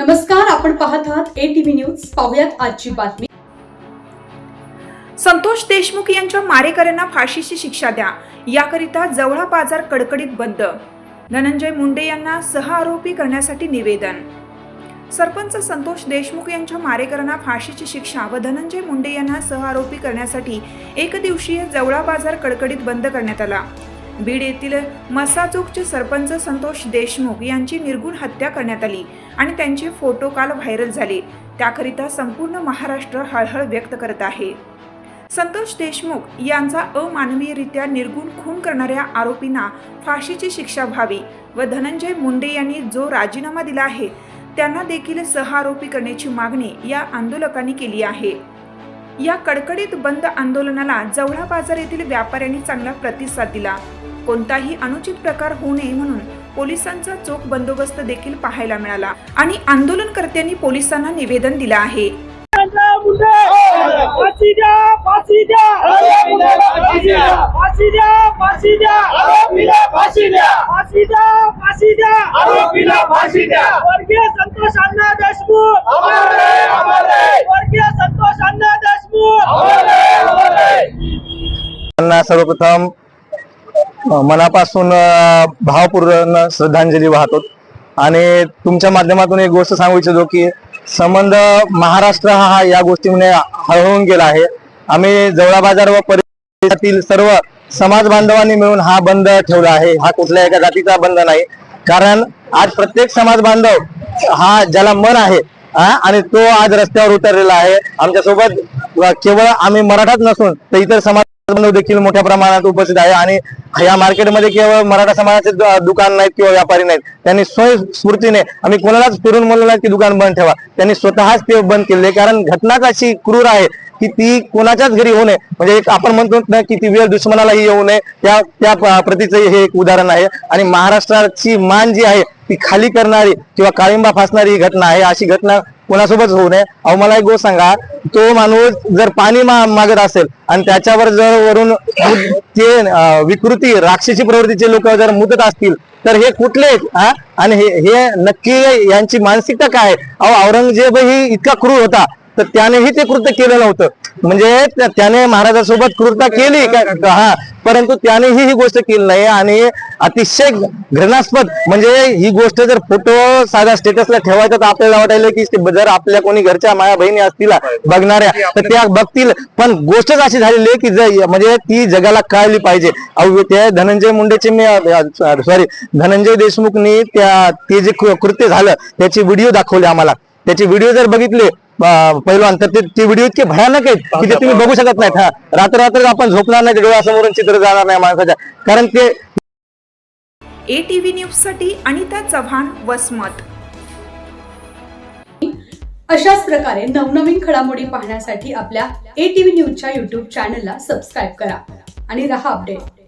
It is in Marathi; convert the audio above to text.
नमस्कार आपण पाहत आहात ए टीव्ही न्यूज पाहुयात आजची बातमी. संतोष देशमुख यांच्या मारेकऱ्यांना फाशीची शिक्षा द्या. याकरिता जवळा बाजार कडकडीत बंद. धनंजय मुंडे यांना सह आरोपी करण्यासाठी निवेदन. सरपंच संतोष देशमुख यांच्या मारेकरांना फाशीची शिक्षा व धनंजय मुंडे यांना सह आरोपी करण्यासाठी एकदिवसीय जवळा बाजार कडकडीत बंद करण्यात आला. बीड येथील मसाचूकचे सरपंच संतोष देशमुख यांची निर्गुण हत्या करण्यात आली आणि त्यांचे फोटो काल व्हायरल झाले. त्याकरिता संपूर्ण महाराष्ट्र हळहळ व्यक्त करत आहे. संतोष देशमुख यांचा अमानवीयरित्या निर्गुण खून करणाऱ्या आरोपींना फाशीची शिक्षा व्हावी व धनंजय मुंडे यांनी जो राजीनामा दिला आहे त्यांना देखील सह आरोपी करण्याची मागणी या आंदोलकांनी केली आहे. या कडकडीत बंद आंदोलनाला जवळा बाजार येथील व्यापाऱ्यांनी चांगला प्रतिसाद दिला. कोणताही अनुचित प्रकार होऊ नये म्हणून पोलिसांचा चोख बंदोबस्त देखील पाहायला मिळाला आणि आंदोलनकर्त्यांनी पोलिसांना निवेदन दिलं आहे संतोष अण्णा देशमुख अमर रहे, अमर रहे. वर्गीय संतोष अण्णा देशमुख अमर रहे, अमर रहे. त्यांना सर्वप्रथम मनापासून भावपूर्ण श्रद्धांजली वाहतो. आणि तुमच्या माध्यमातून एक गोष्ट सांगू इच्छितो की संबंध महाराष्ट्र हा या गोष्टीमुळे हळहळून गेला आहे. आम्ही जवळा बाजार व परिसरातील सर्व समाज बांधवांनी मिळून हा बंद ठेवला आहे. हा कुठल्या एका जातीचा बंद नाही. कारण आज प्रत्येक समाज बांधव हा ज्याला मन आहे आणि तो आज रस्त्यावर उतरलेला आहे. आमच्यासोबत केवळ आम्ही मराठाच नसून तर इतर समाज बांधव देखील मोठ्या प्रमाणात उपस्थित आहे आणि या मार्केटमध्ये केवळ मराठा समाजाचे दुकान नाहीत किंवा व्यापारी नाहीत. त्यांनी स्वयंस्फूर्तीने आम्ही कोणालाच फिरून म्हणलो नाही की दुकान बंद ठेवा. त्यांनी स्वतःच ते बंद केले. कारण घटनाच अशी क्रूर आहे की ती कोणाच्याच घरी होऊ नये. म्हणजे एक आपण म्हणतो ना की ती वेळ दुश्मनालाही येऊ नये. त्या त्या प्रतीचं हे एक उदाहरण आहे. आणि महाराष्ट्राची मान जी आहे ती खाली करणारी किंवा काळिंबा फासणारी ही घटना आहे. अशी घटना कोणासोबत होऊ नये. अहो मला एक गोष्ट सांगा. तो माणूस जर पाणी मा- मागत असेल आणि त्याच्यावर जर वरून ते विकृती राक्षसी प्रवृत्तीचे लोक जर मुदत असतील तर हे कुठले आहेत, हा? आणि हे हे नक्की यांची मानसिकता काय अहो औरंगजेब ही इतका क्रूर होता तर त्यानेही ते कृत्य केलं नव्हतं म्हणजे त्याने महाराजासोबत कृत्य केली का- हा. परंतु त्यानेही ही गोष्ट केली नाही आणि अतिशय घृणास्पद म्हणजे ही गोष्ट जर फोटो साधा स्टेटसला ठेवायचा तर आपल्याला वाटायला की जर आपल्या कोणी घरच्या माया बहिणी असतील बघणाऱ्या तर त्या बघतील. पण गोष्टच अशी झालेली आहे की म्हणजे ती जगाला कळली पाहिजे. ते धनंजय मुंडेचे मी सॉरी धनंजय देशमुखनी त्या ते जे कृत्य झालं त्याचे व्हिडिओ दाखवले आम्हाला. त्याचे व्हिडिओ जर बघितले पहिलवान तर ते- ते व्हिडिओ इतके भयानक आहेत की ते तुम्ही बघू शकत नाहीत. हा रात्र रात्र आपण झोपणार नाही डोळ्यासमोरून चित्र जाणार नाही माणसाच्या. कारण ते ए टी व्ही न्यूजसाठी अनिता चव्हाण वसमत. अशाच प्रकारे नवनवीन घडामोडी पाहण्यासाठी आपल्या ए टीव्ही न्यूजच्या युट्यूब चॅनलला सबस्क्राईब करा आणि रहा अपडेट